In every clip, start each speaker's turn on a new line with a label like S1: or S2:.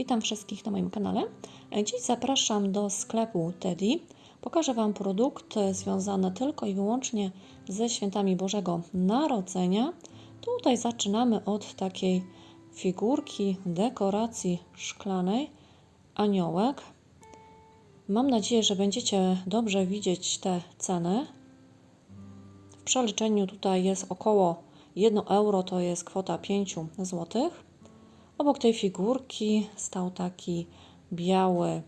S1: Witam wszystkich na moim kanale. Dziś zapraszam do sklepu Teddy. Pokażę Wam produkty związane tylko i wyłącznie ze świętami Bożego Narodzenia. Tutaj zaczynamy od takiej figurki dekoracji szklanej, aniołek. Mam nadzieję, że będziecie dobrze widzieć te ceny. W przeliczeniu tutaj jest około 1 euro, to jest kwota 5 zł. Obok tej figurki stał taki biały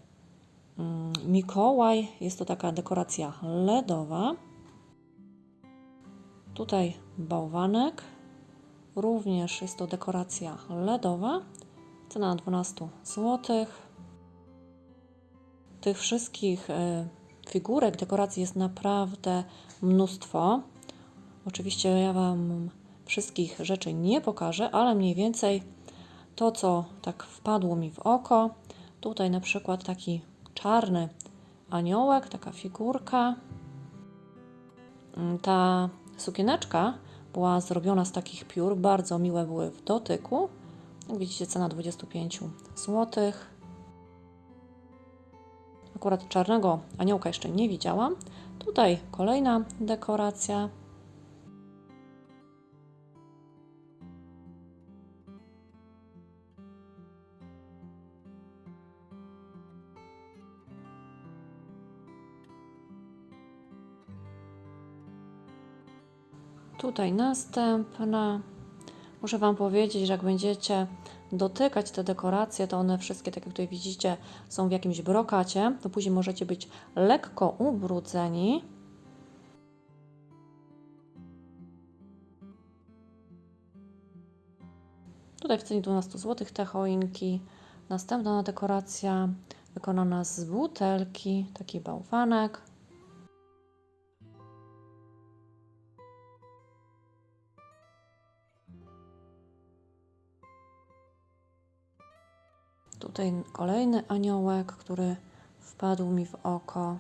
S1: mm, Mikołaj. Jest to taka dekoracja LEDowa. Tutaj bałwanek. Również jest to dekoracja LEDowa. Cena 12 zł. Tych wszystkich y, figurek, dekoracji jest naprawdę mnóstwo. Oczywiście ja Wam wszystkich rzeczy nie pokażę, ale mniej więcej to, co tak wpadło mi w oko. Tutaj na przykład taki czarny aniołek, taka figurka. Ta sukieneczka była zrobiona z takich piór, bardzo miłe były w dotyku. Jak widzicie, cena 25 zł. Akurat czarnego aniołka jeszcze nie widziałam. Tutaj kolejna dekoracja. Tutaj następna. Muszę Wam powiedzieć, że jak będziecie dotykać te dekoracje, to one wszystkie, tak jak tutaj widzicie, są w jakimś brokacie. To później możecie być lekko ubrudzeni. Tutaj w cenie 12 zł te choinki. Następna dekoracja wykonana z butelki, taki bałwanek. Tutaj kolejny aniołek, który wpadł mi w oko.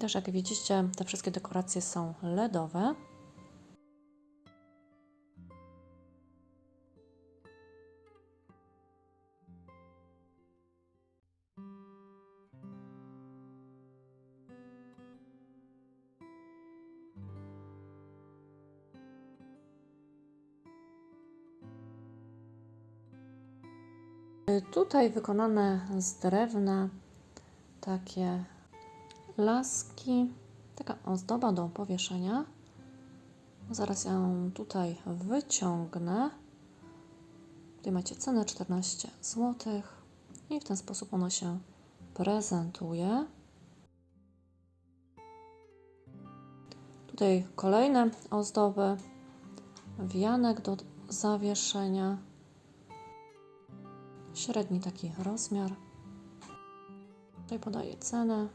S1: Też jak widzicie, te wszystkie dekoracje są LEDowe. Tutaj wykonane z drewna takie laski, taka ozdoba do powieszenia. Zaraz ją tutaj wyciągnę. Tutaj macie cenę 14 zł i w ten sposób ono się prezentuje. Tutaj kolejne ozdoby, wianek do zawieszenia średni taki rozmiar. Tutaj podaję cenę.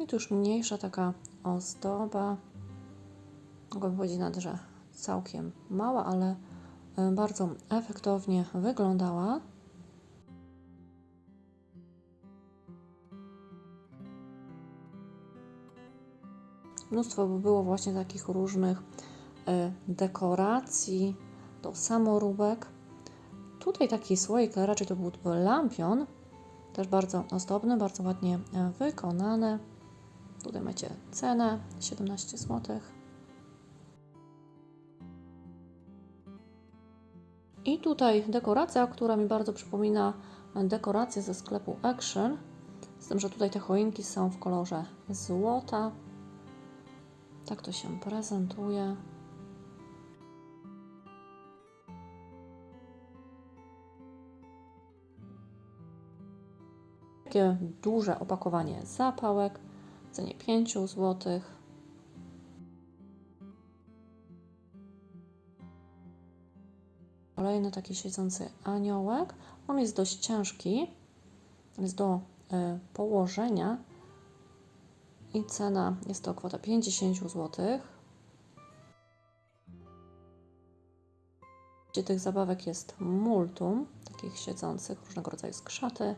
S1: I tu już mniejsza taka ozdoba. Mogę powiedzieć nawet, że całkiem mała, ale e, bardzo efektownie wyglądała. Mnóstwo by było właśnie takich różnych e, dekoracji, do samoróbek. Tutaj taki słoik, raczej to był lampion, też bardzo ozdobny, bardzo ładnie e, wykonany. Tutaj macie cenę 17 zł. I tutaj dekoracja, która mi bardzo przypomina dekorację ze sklepu Action. Z tym, że tutaj te choinki są w kolorze złota. Tak to się prezentuje. Takie duże opakowanie zapałek w cenie 5 zł. Kolejny taki siedzący aniołek. On jest dość ciężki. Jest do y, położenia. I cena jest to kwota 50 zł. Gdzie tych zabawek jest multum, takich siedzących, różnego rodzaju skrzaty.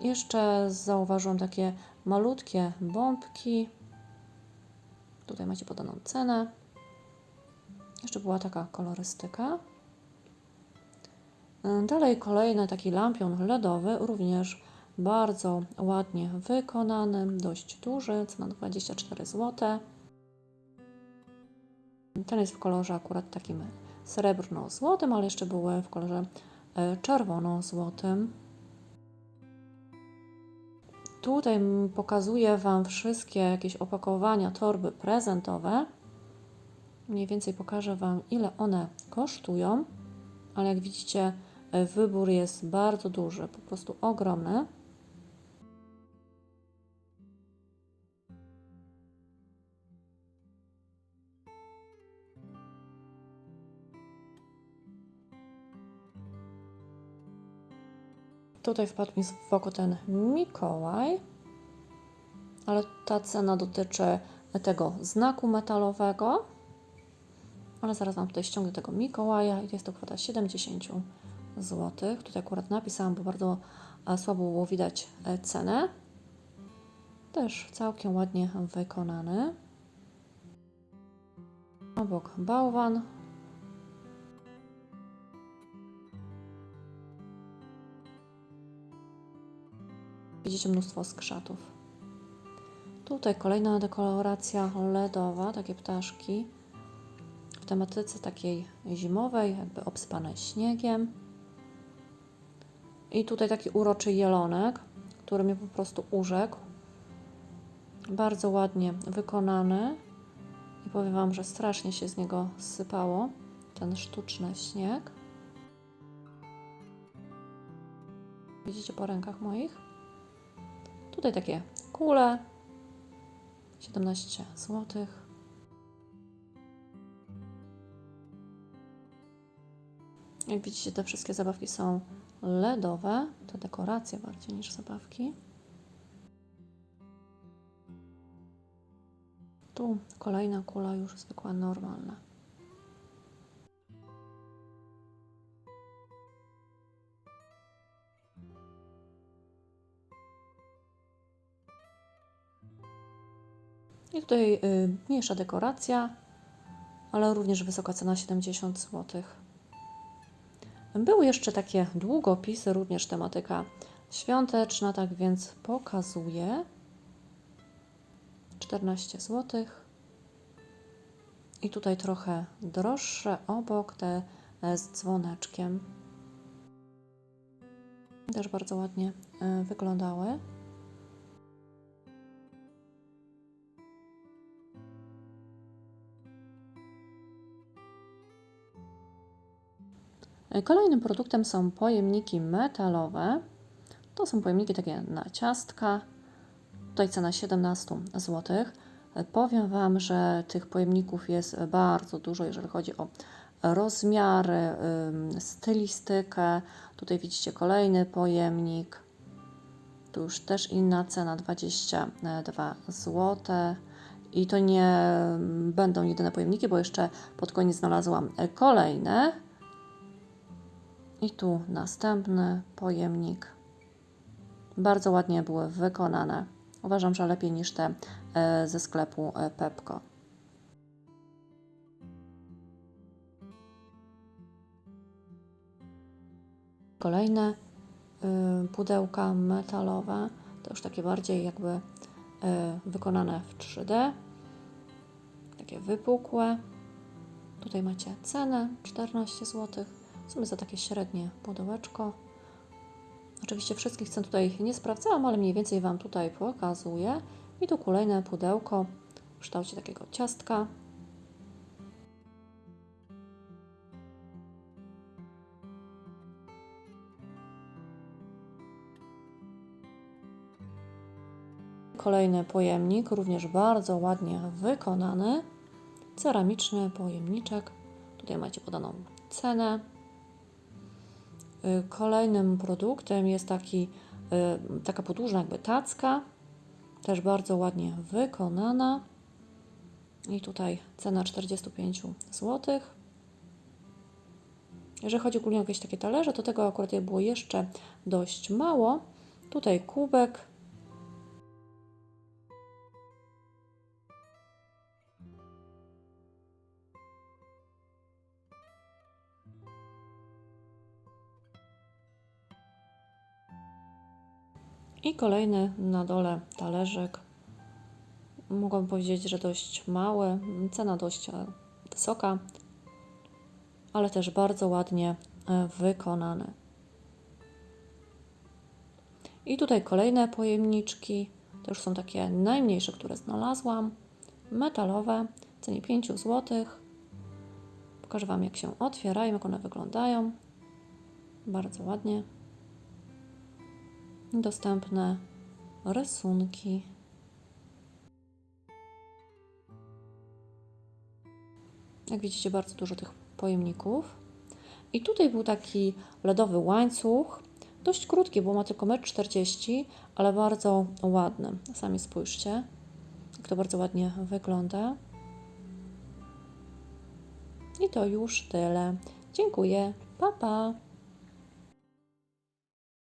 S1: Jeszcze zauważyłam takie malutkie bombki. Tutaj macie podaną cenę. Jeszcze była taka kolorystyka. Dalej kolejny taki lampion LEDowy, również bardzo ładnie wykonany, dość duży, cena 24 zł. Ten jest w kolorze akurat takim srebrno-złotym, ale jeszcze były w kolorze e, czerwono-złotym. Tutaj pokazuję Wam wszystkie jakieś opakowania, torby prezentowe. Mniej więcej pokażę Wam, ile one kosztują, ale jak widzicie, e, wybór jest bardzo duży, po prostu ogromny. Tutaj wpadł mi w oko ten Mikołaj, ale ta cena dotyczy tego znaku metalowego. Ale zaraz Wam tutaj ściągnę tego Mikołaja i jest to kwota 70 zł. Tutaj akurat napisałam, bo bardzo e, słabo było widać e, cenę. Też całkiem ładnie wykonany. Obok bałwan. Widzicie mnóstwo skrzatów. Tutaj kolejna dekoracja LEDowa, takie ptaszki w tematyce takiej zimowej, jakby obsypane śniegiem. I tutaj taki uroczy jelonek, który mnie po prostu urzekł. Bardzo ładnie wykonany. I powiem Wam, że strasznie się z niego sypało ten sztuczny śnieg. Widzicie po rękach moich? Tutaj takie kule. 17 zł. Jak widzicie, te wszystkie zabawki są LEDowe. To dekoracje bardziej niż zabawki. Tu kolejna kula już zwykła, normalna. I tutaj y, mniejsza dekoracja, ale również wysoka cena 70 zł. Były jeszcze takie długopisy, również tematyka świąteczna, tak więc pokazuję. 14 zł. I tutaj trochę droższe obok te e, z dzwoneczkiem. Też bardzo ładnie e, wyglądały. Kolejnym produktem są pojemniki metalowe. To są pojemniki takie na ciastka. Tutaj cena 17 zł. Powiem Wam, że tych pojemników jest bardzo dużo, jeżeli chodzi o rozmiary, stylistykę. Tutaj widzicie kolejny pojemnik. Tu już też inna cena 22 zł. I to nie będą jedyne pojemniki, bo jeszcze pod koniec znalazłam kolejne. I tu następny pojemnik. Bardzo ładnie były wykonane. Uważam, że lepiej niż te e, ze sklepu e, Pepko. Kolejne y, pudełka metalowe, to już takie bardziej jakby wykonane w 3D, takie wypukłe. Tutaj macie cenę 14 zł. W sumie za takie średnie pudełeczko. Oczywiście wszystkich cen tutaj nie sprawdzałam, ale mniej więcej Wam tutaj pokazuję. I tu kolejne pudełko w kształcie takiego ciastka. Kolejny pojemnik, również bardzo ładnie wykonany. Ceramiczny pojemniczek. Tutaj macie podaną cenę. Y, Kolejnym produktem jest taki, y, taka podłużna jakby tacka, też bardzo ładnie wykonana. I tutaj cena 45 zł. Jeżeli chodzi ogólnie o jakieś takie talerze, to tego akurat było jeszcze dość mało. Tutaj kubek. I kolejny na dole talerzyk. Mogłabym powiedzieć, że dość mały, cena dość e, wysoka, ale też bardzo ładnie e, wykonany. I tutaj kolejne pojemniczki. To już są takie najmniejsze, które znalazłam. Metalowe, w cenie 5 zł. Pokażę Wam, jak się otwierają, jak one wyglądają. Bardzo ładnie. Dostępne rysunki. Jak widzicie, bardzo dużo tych pojemników. I tutaj był taki lodowy łańcuch, dość krótki, bo ma tylko 1,40 m, ale bardzo ładny. Sami spójrzcie, jak to bardzo ładnie wygląda. I to już tyle. Dziękuję. Pa, pa.